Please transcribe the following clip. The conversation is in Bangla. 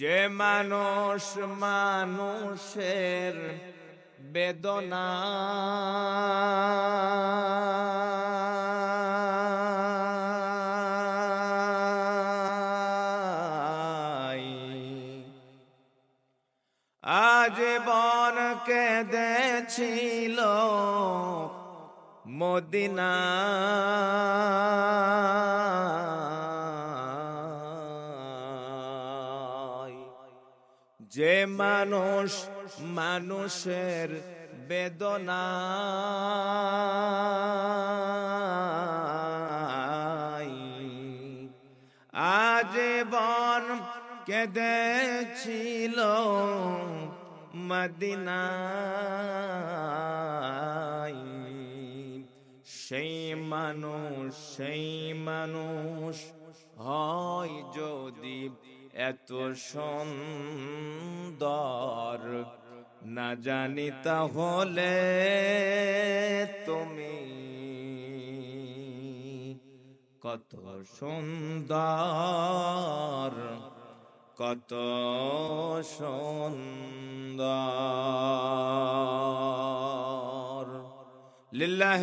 যে মানুষ মানুষের বেদনা আজীবন কেঁদেছিল মদিনা। যে মানুষ মানুষের বেদনা আজীবন কেঁদেছিল মদিনায়। সেই মানুষ সেই মানুষ হয় যদি এত সুন্দর। না জানি তাহলে তুমি কত সুন্দর কত সুন্দর। লিল্লাহ